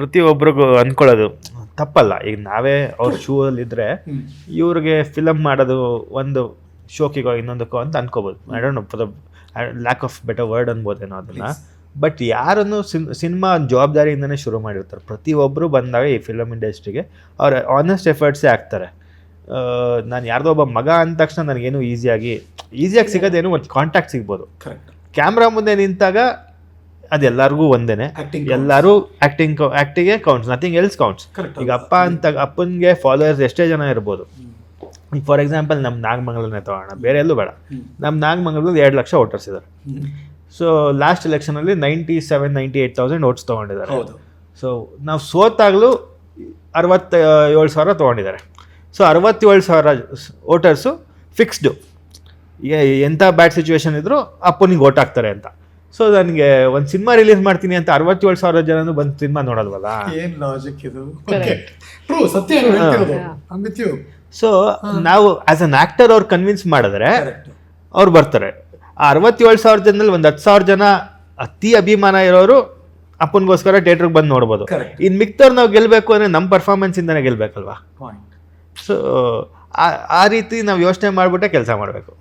ಪ್ರತಿಯೊಬ್ಬರಿಗೂ ಅಂದ್ಕೊಳ್ಳೋದು ತಪ್ಪಲ್ಲ. ಈಗ ನಾವೇ ಅವ್ರ ಶೂ ಅಲ್ಲಿ ಇದ್ರೆ ಹ್ಮ್. ಇವ್ರಿಗೆ ಫಿಲಮ್ ಮಾಡೋದು ಒಂದು ಶೋಕಿಗೋ ಇನ್ನೊಂದಕ್ಕೋ ಅಂತ ಅನ್ಕೋಬೋದು. I don't know for the lack of better word ಅನ್ಬೋದೇನೋ ಅದನ್ನ. ಬಟ್ ಯಾರನ್ನು ಸಿನ್ ಸಿನಿಮಾ ಜವಾಬ್ದಾರಿಯಿಂದನೇ ಶುರು ಮಾಡಿರ್ತಾರೆ. ಪ್ರತಿಯೊಬ್ಬರು ಬಂದಾಗ ಈ ಫಿಲಮ್ ಇಂಡಸ್ಟ್ರಿಗೆ ಅವ್ರ ಆನೆಸ್ಟ್ ಎಫರ್ಟ್ಸೇ ಆಗ್ತಾರೆ ನಾನು ಯಾರ್ದೋ ಒಬ್ಬ ಮಗ ಅಂದ ತಕ್ಷಣ ನನಗೇನು ಈಸಿಯಾಗಿ ಈಸಿಯಾಗಿ ಸಿಗೋದೇನು ಒಂದು ಕಾಂಟ್ಯಾಕ್ಟ್ ಸಿಗ್ಬೋದು. ಕರೆಕ್ಟ್ ಕ್ಯಾಮ್ರಾ ಮುಂದೆ ನಿಂತಾಗ ಅದೆಲ್ಲರಿಗೂ ಒಂದೇನೆ. Acting ಎಲ್ಲರೂ ಆಕ್ಟಿಂಗ್ ಆಕ್ಟಿಗೆ ಕೌಂಟ್ಸ್ ನಥಿಂಗ್ ಎಲ್ಸ್ ಕೌಂಟ್ಸ್ ಈಗ ಅಪ್ಪ ಅಂತ ಅಪ್ಪನಿಗೆ ಫಾಲೋವರ್ಸ್ ಎಷ್ಟೇ ಜನ ಇರ್ಬೋದು. ಈಗ ಫಾರ್ ಎಕ್ಸಾಂಪಲ್ ನಮ್ಮ ನಾಗಮಂಗಲನೇ ತಗೋಣ ಬೇರೆ ಎಲ್ಲೂ ಬೇಡ. ನಮ್ಮ ನಾಗಮಂಗಲದಲ್ಲಿ ಎರಡು ಲಕ್ಷ ವೋಟರ್ಸ್ ಇದ್ದಾರೆ so last ಎಲೆಕ್ಷನಲ್ಲಿ ninety seven ninety eight thousand votes ತೊಗೊಂಡಿದ್ದಾರೆ. So ನಾವು ಸೋತಾಗಲೂ ಅರವತ್ತ ಏಳು ಸಾವಿರ ತೊಗೊಂಡಿದ್ದಾರೆ. ಸೊ ಅರವತ್ತೇಳು ಸಾವಿರ ವೋಟರ್ಸು ಫಿಕ್ಸ್ಡು ಎಂಥ ಬ್ಯಾಡ್ ಸಿಚುವೇಶನ್ ಇದ್ದರೂ ಅಪ್ಪನಿಗೆ ಓಟ್ ಹಾಕ್ತಾರೆ ಅಂತ. ಸೊ ನನಗೆ ಒಂದು ಸಿನಿಮಾ ರಿಲೀಸ್ ಮಾಡ್ತೀನಿ ಅಂತ ಅರವತ್ತೇಳು ಸಾವಿರ ಜನನು ಬಂದು ಸಿನಿಮಾ ನೋಡಲ್ವಲ್ಲ? ಏನ್ ಲಾಜಿಕ್ ಇದು? ಟ್ರೂ ಸತ್ಯ. ಸೊ ನಾವು ಆಸ್ ಅನ್ ಆಕ್ಟರ್ ಅವ್ರು ಕನ್ವಿನ್ಸ್ ಮಾಡಿದ್ರೆ. ಅವ್ರು ಬರ್ತಾರೆ. ಆ ಅರವತ್ತೇಳು ಸಾವಿರ ಜನದಲ್ಲಿ ಒಂದು ಹತ್ತು ಸಾವಿರ ಜನ ಅತಿ ಅಭಿಮಾನ ಇರೋರು ಅಪ್ಪನಿಗೋಸ್ಕರ ಥಿಯೇಟ್ರಿಗೆ ಬಂದು ನೋಡ್ಬೋದು. ಇನ್ನು ಮಿಕ್ತವ್ರು ನಾವು ಗೆಲ್ಲಬೇಕು ಅಂದರೆ ನಮ್ಮ ಪರ್ಫಾರ್ಮೆನ್ಸಿಂದನೇ ಗೆಲ್ಲಬೇಕಲ್ವಾ ಪಾಯಿಂಟ್ ಸೊ ಆ ರೀತಿ ನಾವು ಯೋಚನೆ ಮಾಡಿಬಿಟ್ಟೆ ಕೆಲಸ ಮಾಡಬೇಕು.